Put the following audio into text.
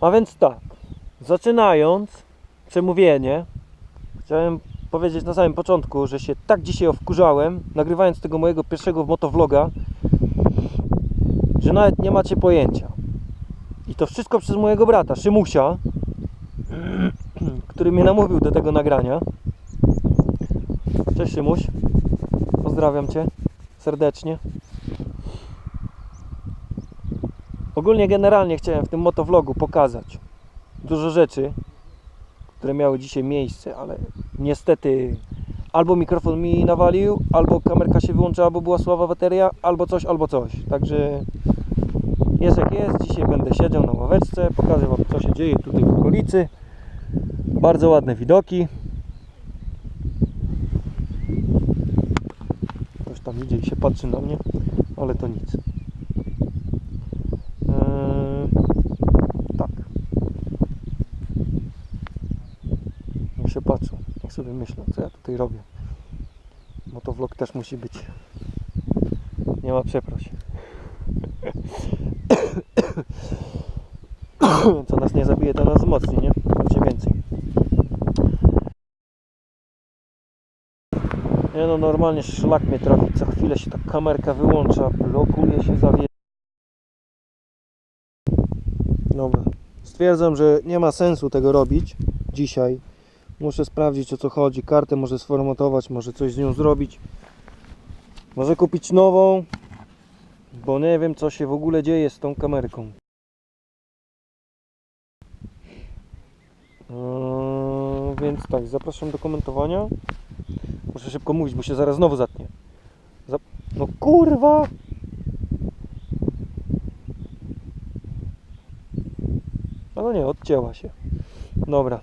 A więc tak, zaczynając przemówienie, chciałem powiedzieć na samym początku, że się tak dzisiaj wkurzałem, nagrywając tego mojego pierwszego motovloga, że nawet nie macie pojęcia. I to wszystko przez mojego brata, Szymusia, który mnie namówił do tego nagrania. Cześć Szymuś, pozdrawiam Cię serdecznie. Ogólnie generalnie chciałem w tym motovlogu pokazać dużo rzeczy, które miały dzisiaj miejsce, ale niestety albo mikrofon mi nawalił, albo kamerka się wyłączyła, bo była słaba bateria, albo coś, albo coś. Także jest jak jest. Dzisiaj będę siedział na ławeczce, pokażę Wam co się dzieje tutaj w okolicy. Bardzo ładne widoki. Ktoś tam idzie i się patrzy na mnie, ale to nic. Eee, tak. Niech się patrzą, niech sobie myślą, co ja tutaj robię. Bo to vlog też musi być. Nie ma przeproś. Co nas nie zabije, to nas wzmocni, nie? Będzie więcej. Nie no, normalnie szlak mnie trafi. Co chwilę się ta kamerka wyłącza, blokuje się, zawie. Dobra. Stwierdzam, że nie ma sensu tego robić dzisiaj. Muszę sprawdzić o co chodzi. Kartę może sformatować, może coś z nią zrobić. Może kupić nową, bo nie wiem co się w ogóle dzieje z tą kamerką. Eee, więc tak, zapraszam do komentowania. Muszę szybko mówić, bo się zaraz znowu zatnie. No kurwa! No nie, odcięła się. Dobra.